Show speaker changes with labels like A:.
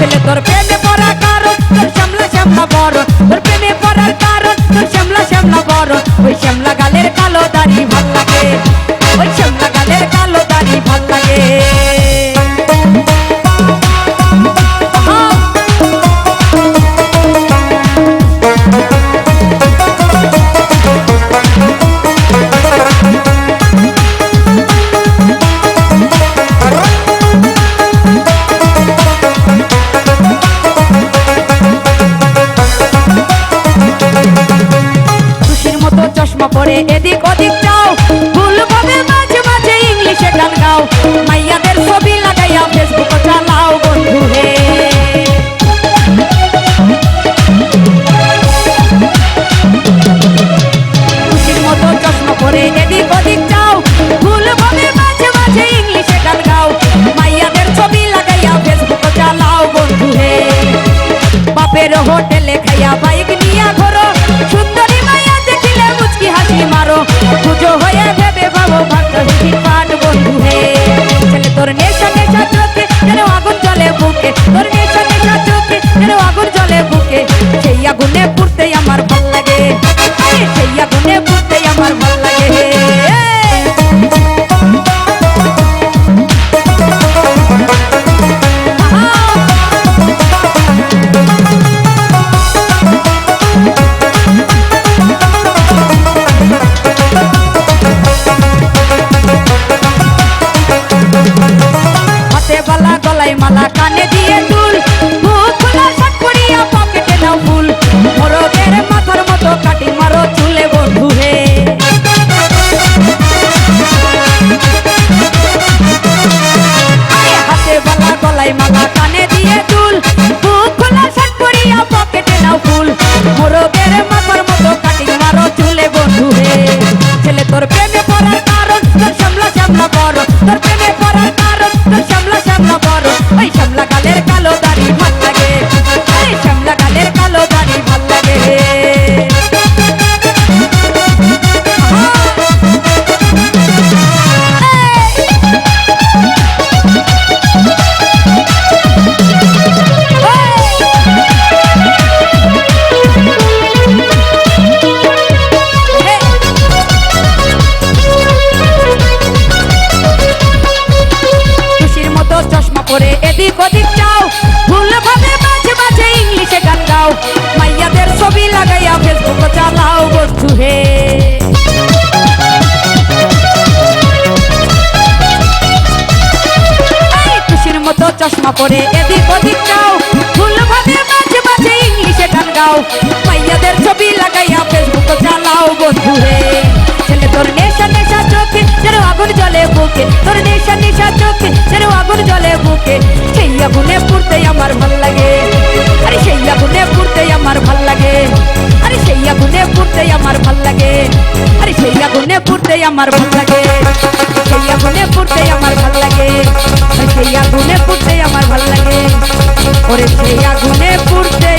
A: ছেলে, তোর প্রেমে পড়ার কারণ, তোর শ্যামলা শ্যামলা বড় তোর প্রেমে পড়ার কারণ, তোর শ্যামলা শ্যামলা বড় ওই শ্যামলা গালে এদিক ওদিক Get ver más. করে এদিক ওদিক যাও ভুল মাঝে মাঝে ইংলিশে গান গাও। মাইয়াদের ছবি লাগাইয়া ফেসবুক চালাও বন্ধু হে ছেলে তোর নেশা নেশা চোখে, যেন আগুন জলে বুকে। তোর নেশা নেশা চোখে, যেন আগুন জলে বুকে। সেই আগুনে পুড়তে আমার ভালো লাগে। আরে সেই আগুনে পুড়তে আমার ভালো লাগে। আরে সেই আগুনে পুড়তে আমার আগুনে পুড়তে আমার ভালো লাগে। সেই আগুনে পুড়তে আমার ভালো লাগে। সেই আগুনে পুড়তে আমার ভালো লাগে। ওরে সেই আগুনে পুড়তে